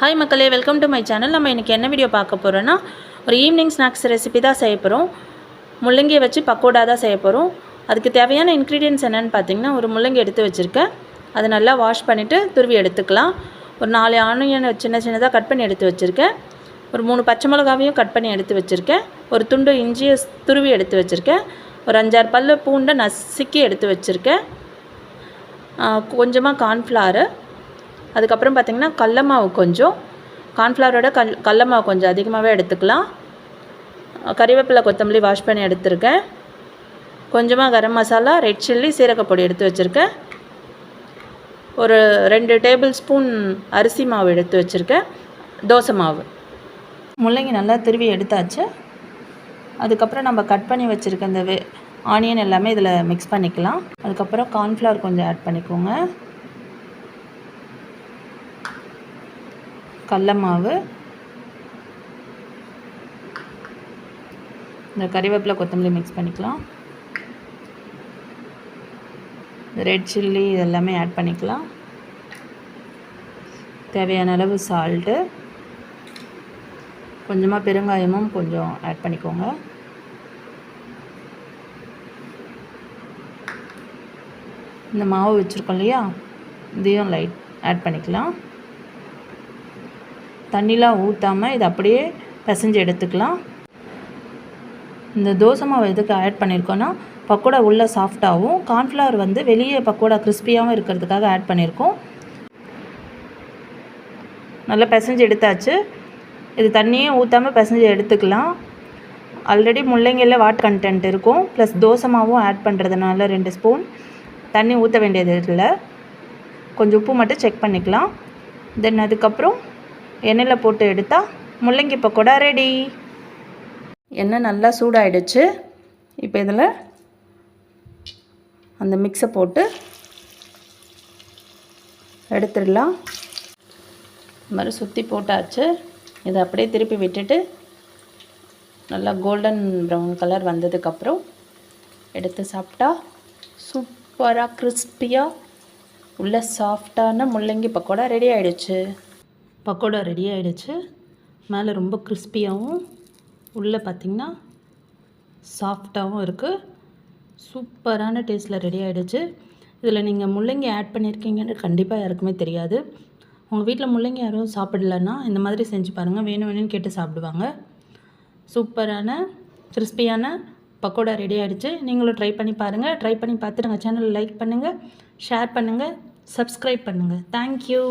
Hi மக்களே welcome to my channel நம்ம இன்றைக்கி என்ன வீடியோ பார்க்க போகிறோன்னா ஒரு ஈவினிங் ஸ்நாக்ஸ் ரெசிபி தான் செய்ய போகிறோம் முள்ளங்கியை வச்சு பக்கோடா தான் செய்ய போகிறோம் அதுக்கு தேவையான இன்க்ரீடியன்ஸ் என்னென்னு பார்த்தீங்கன்னா ஒரு முள்ளங்கி எடுத்து வச்சுருக்கேன். அதை நல்லா வாஷ் பண்ணிவிட்டு துருவி எடுத்துக்கலாம். ஒரு நாலு ஆனியனை சின்ன சின்னதாக கட் பண்ணி எடுத்து வச்சுருக்கேன். ஒரு மூணு பச்சை மிளகாவையும் கட் பண்ணி எடுத்து வச்சுருக்கேன். ஒரு துண்டு இஞ்சியை துருவி எடுத்து வச்சுருக்கேன். ஒரு அஞ்சாறு பல்லு பூண்டை நசுக்கி எடுத்து வச்சுருக்கேன். கொஞ்சமாக கார்ன்ஃப்ளாரு அதுக்கப்புறம் பார்த்திங்கன்னா கடல மாவு கொஞ்சம். கார்ன்ஃப்ளவரோட கல் கடல மாவு கொஞ்சம் அதிகமாகவே எடுத்துக்கலாம். கறிவேப்பிலை கொத்தமல்லி வாஷ் பண்ணி எடுத்திருக்கேன். கொஞ்சமாக கரம் மசாலா ரெட் சில்லி சீரகப்பொடி எடுத்து வச்சுருக்கேன். ஒரு ரெண்டு டேபிள் ஸ்பூன் அரிசி மாவு எடுத்து வச்சுருக்கேன். தோசை மாவு. முள்ளங்கி நல்லா திருவி எடுத்தாச்சு. அதுக்கப்புறம் நம்ம கட் பண்ணி வச்சுருக்க இந்த ஆனியன் எல்லாமே இதில் மிக்ஸ் பண்ணிக்கலாம். அதுக்கப்புறம் கார்ன்ஃப்ளவர் கொஞ்சம் ஆட் பண்ணிக்கோங்க. கடல மாவு இந்த கறிவேப்பிலை கொத்தமல்லி மிக்ஸ் பண்ணிக்கலாம். ரெட் சில்லி இதெல்லாமே ஆட் பண்ணிக்கலாம். தேவையான அளவு சால்ட்டு கொஞ்சமாக பெருங்காயமும் கொஞ்சம் ஆட் பண்ணிக்கோங்க. இந்த மாவு வச்சுருக்கோம் இல்லையா? இதையும் லைட் ஆட் பண்ணிக்கலாம். தண்ணிலாம் ஊற்றாமல் இதை அப்படியே பிசைஞ்சு எடுத்துக்கலாம். இந்த தோசை மாவு எதுக்கு ஆட் பண்ணியிருக்கோன்னா பக்கோடா உள்ளே சாஃப்டாகவும் கார்ன்ஃப்ளவர் வந்து வெளியே பக்கோடா கிறிஸ்பியாகவும் இருக்கிறதுக்காக ஆட் பண்ணியிருக்கோம் நல்லா பிசைஞ்சு எடுத்தாச்சு. இது தண்ணியே ஊற்றாமல் பிசைஞ்சு எடுத்துக்கலாம். ஆல்ரெடி முள்ளங்கியில் வாட் கண்டென்ட் இருக்கும். ப்ளஸ் தோசை மாவும் ஆட் பண்ணுறதுனால ரெண்டு ஸ்பூன் தண்ணி ஊற்ற வேண்டியது இல்லை. கொஞ்சம் உப்பு மட்டும் செக் பண்ணிக்கலாம். தென் அதுக்கப்புறம் எண்ணெயில் போட்டு எடுத்தால் முள்ளங்கி பக்கோடா ரெடி எண்ணெய் நல்லா சூடாயிடுச்சு. இப்போ இதில் அந்த மிக்ஸை போட்டு எடுத்துடலாம். இந்த மாதிரி சுற்றி போட்டாச்சு. இதை அப்படியே திருப்பி விட்டுட்டு நல்லா கோல்டன் ப்ரௌன் கலர் வந்ததுக்கப்புறம் எடுத்து சாப்பிட்டா சூப்பராக கிறிஸ்பியாக உள்ள சாஃப்டான முள்ளங்கி பக்கோடா ரெடி ஆகிடுச்சு பக்கோடா ரெடி ஆகிடுச்சு மேலே ரொம்ப கிறிஸ்பியாகவும் உள்ளே பார்த்திங்கன்னா சாஃப்டாகவும் இருக்குது சூப்பரான டேஸ்ட்டில் ரெடி ஆகிடுச்சு இதில் நீங்கள் முள்ளங்கி ஆட் பண்ணியிருக்கீங்கன்னு கண்டிப்பாக யாருக்குமே தெரியாது. உங்கள் வீட்டில் முள்ளங்கி யாரும் சாப்பிடலன்னா இந்த மாதிரி செஞ்சு பாருங்கள் வேணும் வேணும்னு கேட்டு சாப்பிடுவாங்க. சூப்பரான கிறிஸ்பியான பக்கோடா ரெடி ஆகிடுச்சு நீங்களும் ட்ரை பண்ணி பாருங்கள் ட்ரை பண்ணி பார்த்துட்டு சேனலை லைக் பண்ணுங்கள் ஷேர் பண்ணுங்கள் சப்ஸ்கிரைப் பண்ணுங்கள் தேங்க்யூ